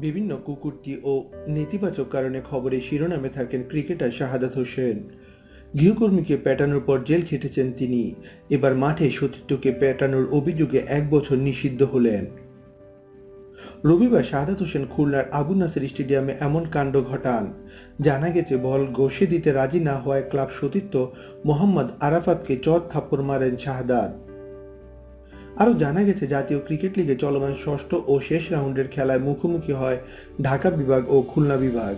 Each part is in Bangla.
বিভিন্ন কুকুরটি ও নেতিবাচক কারণে খবরে শিরোনামে থাকেন ক্রিকেটার শাহাদাত হোসেন। গৃহকর্মীকে পেটানোর পর জেল খেটেছেন তিনি। এবার মাঠে সতীর্থকে পেটানোর অভিযোগে এক বছর নিষিদ্ধ হলেন। রবিবার শাহাদাত হোসেন খুলনার আবু নাসির স্টেডিয়ামে এমন কাণ্ড ঘটান। জানা গেছে, বল ঘষে দিতে রাজি না হওয়ায় ক্লাব সতীর্থ মোহাম্মদ আরাফাতকে চর থাপ্পড় মারেন শাহাদাত। আরও জানা গেছে, জাতীয় ক্রিকেট লিগে চলমান ষষ্ঠ ও শেষ রাউন্ডের খেলায় মুখোমুখি হয় ঢাকা বিভাগ ও খুলনা বিভাগ।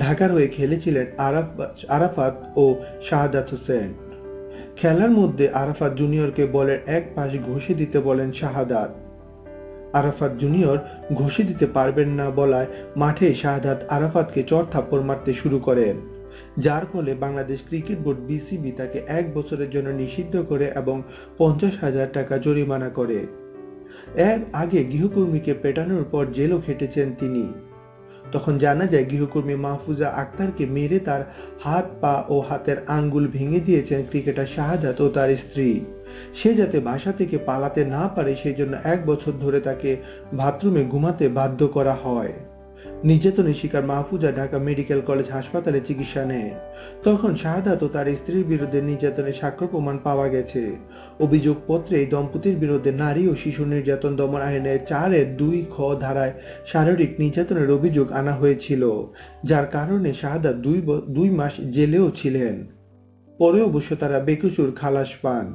ঢাকার হয়ে খেলেছিলেন আরাফ- আরাফাত ও শাহাদাত হোসেন। খেলার মধ্যে আরাফাত জুনিয়রকে বলের এক পাশ ঘষে দিতে বলেন শাহাদাত। আরাফাত জুনিয়র ঘষে দিতে পারবেন না বলায় মাঠে শাহাদাত আরাফাতকে চর থাপ্পড় মারতে শুরু করেন। যার ফলে বাংলাদেশ ক্রিকেট বোর্ড বিসিবি তাকে এক বছরের জন্য নিষিদ্ধ করে এবং পঞ্চাশ হাজার টাকা জরিমানা করে। এর আগে গৃহকর্মীকে পেটানোর পর জেলও খেটেছেন তিনি। তখন জানা যায় গৃহকর্মী মাহফুজা আক্তারকে মেরে তার হাত, পা ও হাতের আঙ্গুল ভেঙে দিয়েছেন ক্রিকেটার শাহাদাত ও তার স্ত্রী। সে যাতে বাসা থেকে পালাতে না পারে সেই জন্য এক বছর ধরে তাকে বাথরুমে ঘুমাতে বাধ্য করা হয়। নির্যাতনের শিকার মাহফুজা ঢাকা মেডিকেল কলেজ হাসপাতালে চিকিৎসা নেয়। তখন শাহাদাত ও তার স্ত্রীর বিরুদ্ধে নির্যাতনের সাক্ষ্য প্রমাণ পাওয়া গেছে। অভিযোগপত্রে এই দম্পতির বিরুদ্ধে নারী ও শিশু নির্যাতন দমন আইনের চারের দুই খ ধারায় শারীরিক নির্যাতনের অভিযোগ আনা হয়েছিল, যার কারণে শাহাদাত দুই দুই মাস জেলেও ছিলেন। পরে অবশ্য তারা বেকসুর খালাস পান।